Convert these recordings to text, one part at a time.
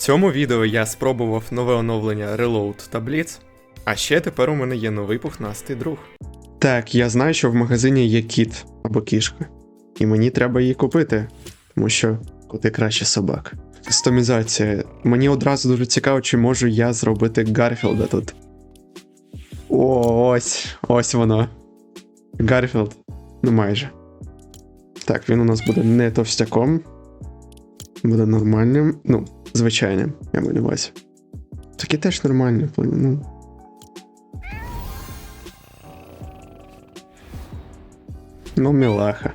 цьому відео я спробував нове оновлення Reload та а ще тепер у мене є новий пухнастий друг. Так, я знаю, що в магазині є кіт або кішка, і мені треба її купити, тому що коти краще собак. Кастомізація. Мені одразу дуже цікаво, чи можу я зробити Гарфілда тут. О, ось, ось воно. Гарфілд. Ну майже. Так, він у нас буде не товстяком. Буде нормальним. Ну, звичайним, я маю на увазі. Такі теж нормальні, ну. Ну, мілаха.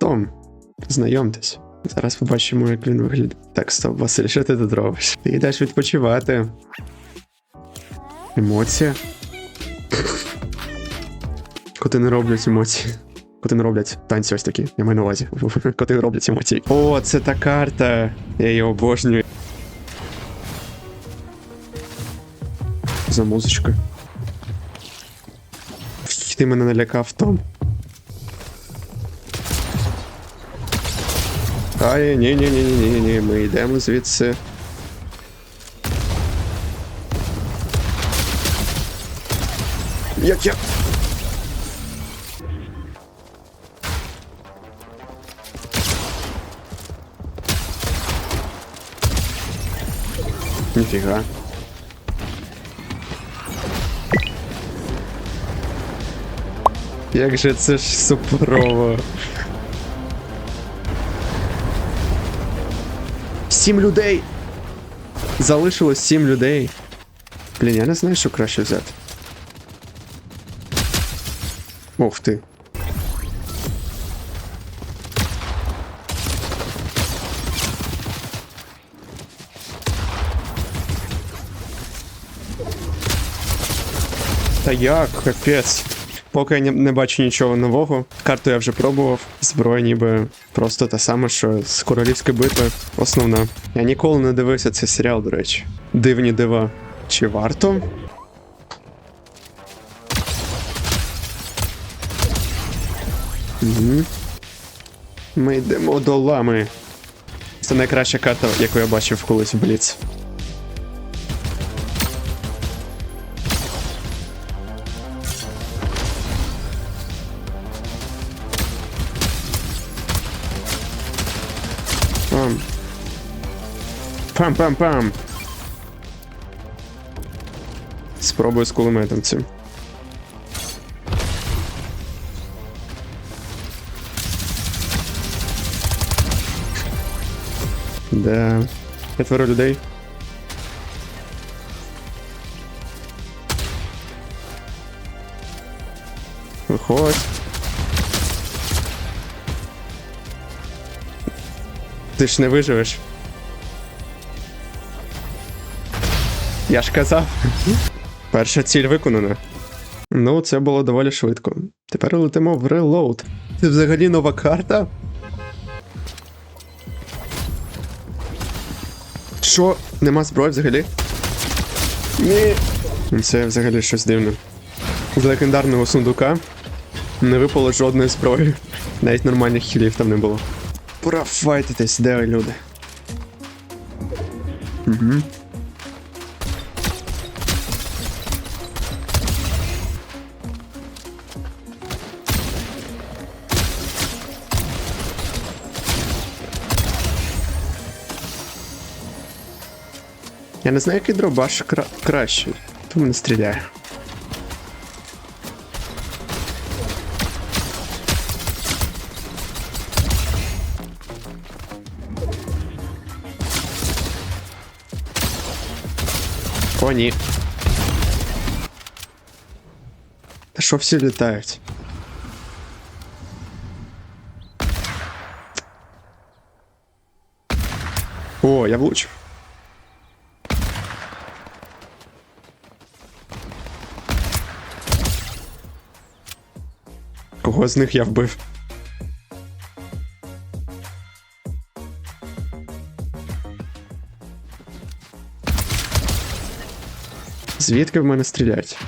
Том, знайомтесь. Зараз побачимо, як він виглядає. Так, стоп, Василь, що ти тут робиш? Ти йдеш відпочивати. Емоція. Коти не роблять емоції. Коти не роблять танці ось такі, я маю на увазі. Коти роблять емоції. О, це та карта. Я її обожнюю. За музичкою. Фі, Ти мене налякав Том. Ай, ні, ні, ні, ні, ні, ні, ми йдемо звідси. Як я. Ніфіга. Як же це ж суперово. Сім людей! Залишилось сім людей. Блін, я не знаю, що краще взяти. Ух ти. Та як, капець. Поки я не- бачу нічого нового. Карту я вже пробував. Зброя ніби просто та сама, що з королівської битви. Основна. Я ніколи не дивився цей серіал, до речі. Дивні дива. Чи варто? Угу. Ми йдемо до лами. Це найкраща карта, яку я бачив колись в Бліц. Пам-пам-пам. Спробую з кулеметом цим. Да. Четверо людей. Виходь. Ти ж не виживеш. Я ж казав. Перша ціль виконана. Ну, це було доволі швидко. Тепер летимо в релоуд. Це взагалі нова карта? Що? Нема зброї взагалі? Ні. Це взагалі щось дивне. З легендарного сундука не випало жодної зброї. Навіть нормальних хілів там не було. Пора файтитись, де ви люди. Угу. Я не знаю, який дробаш кра- кращий, тому не стріляю. О, ні. Та що всі літають? О, я влучив. Кого з них я вбив? Звідки в мене стріляють?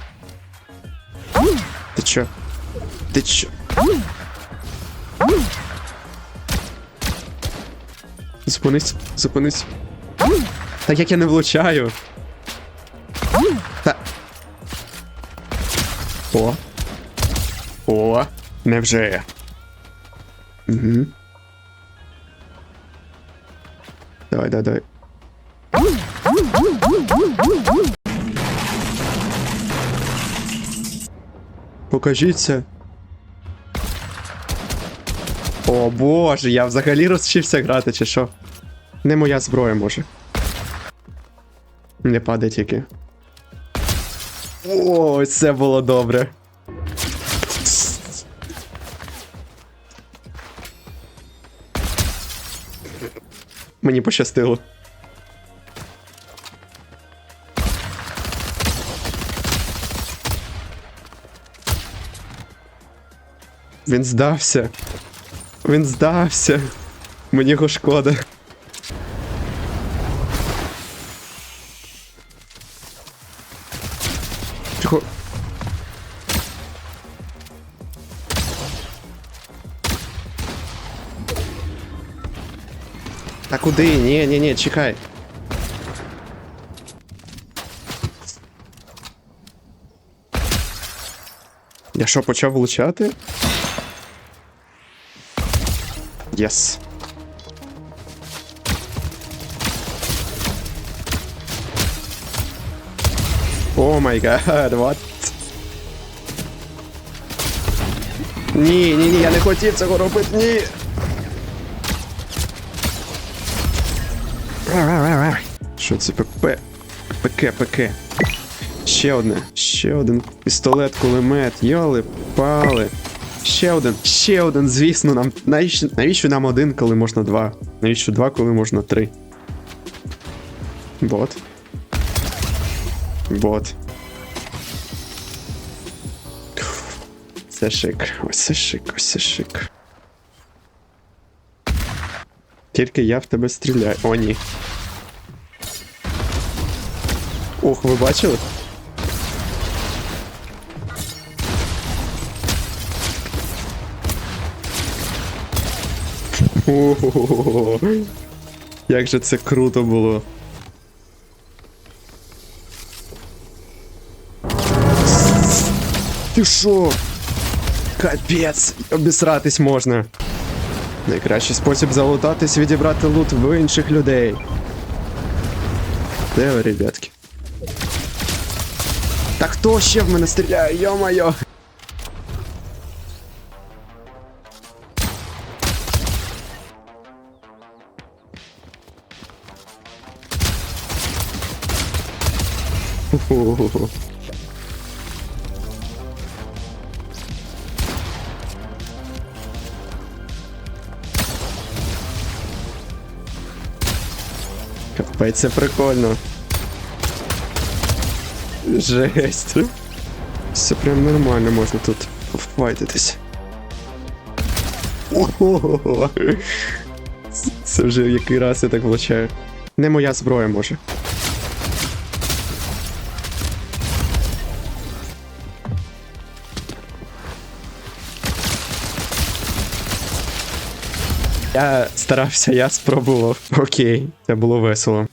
Ти чо? Ти чо? Зупинись, зупинись. Так як я не влучаю. Та. О. О. Невже. Угу. Давай, давай, давай. Покажіться. О боже, я взагалі розчився грати, чи що? Не моя зброя може. Не падай тільки. О, це було добре. Мені пощастило. Він здався. Він здався. Мені його шкода. Та куди? Ні, ні, ні, чекай. Я що, почав влучати? Єс. О май гад, what? Ні, ні, ні, я не хотів цього робити, ні. Що це ПП? ПК, ПК. Ще одне, ще один пістолет, кулемет, йоли, пали. Ще один, ще один, звісно, нам. Навіщо, навіщо нам один, коли можна два? Навіщо два, коли можна три? Бот. Бот. Це шик. Ось це шик, ось це шик. Тільки я в тебе стріляю. О, ні. Ох, ви бачили? Ого, Як же це круто було. Ти що? Капець, обісратись можна. Найкращий спосіб залутатись відібрати лут в інших людей. Де ви, ребятки? Та хто ще в мене стріляє, йо-моє? Хо-хо-хо. Капець, це прикольно. Жесть. Все прям нормально можна тут пофайтитись. Ого. Це вже який раз я так влучаю. Не моя зброя може. Я старався, я спробував. Окей, це було весело.